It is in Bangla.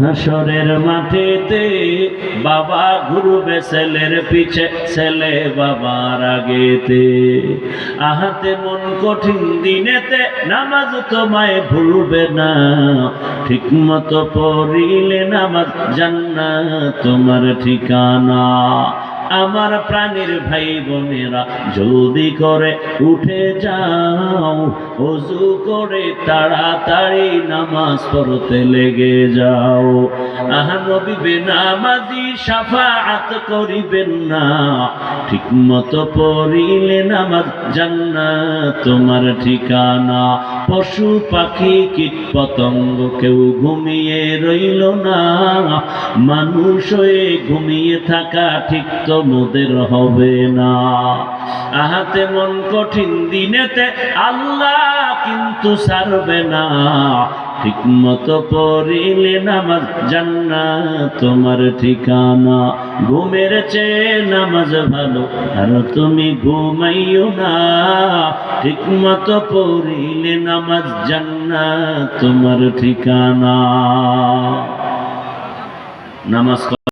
হাসরের মাঠেতে বাবা ঘুরবে ছেলের পিছে, ছেলে বাবার আগেতে। আহাতে মন কঠিন দিনেতে নামাজ তোমায় ভুলবে না। ঠিক মতো পড়িলে নামাজ জান্নাত তোমার ঠিকানা। আমার প্রাণীর ভাই বোনেরা, জলদি করে উঠে যাও, অজু করে তাড়াতাড়ি নামাজ পড়তে লেগে যাও। আহানবী বেনামাজি সাফাআত করিবেন না ঠিক মতো পড়িলে নামাজ জান্নাত তোমার ঠিকানা। পশু পাখি কীট পতঙ্গ কেউ ঘুমিয়ে রইল না, মানুষ হয়ে ঘুমিয়ে থাকা ঠিক তো মোদের হবে না। আহাতে মন কঠিন দিনেতে আল্লাহ কিন্তু ছাড়বে না। ঠিক মতো পড়িলে নামাজ জান্না তোমার ঠিকানা। ঘুমের চেয়ে নামাজ ভালো, আর তুমি ঘুমাইও না। ঠিক মতো পড়িলে নামাজ জান্না তোমার ঠিকানা। নামাজ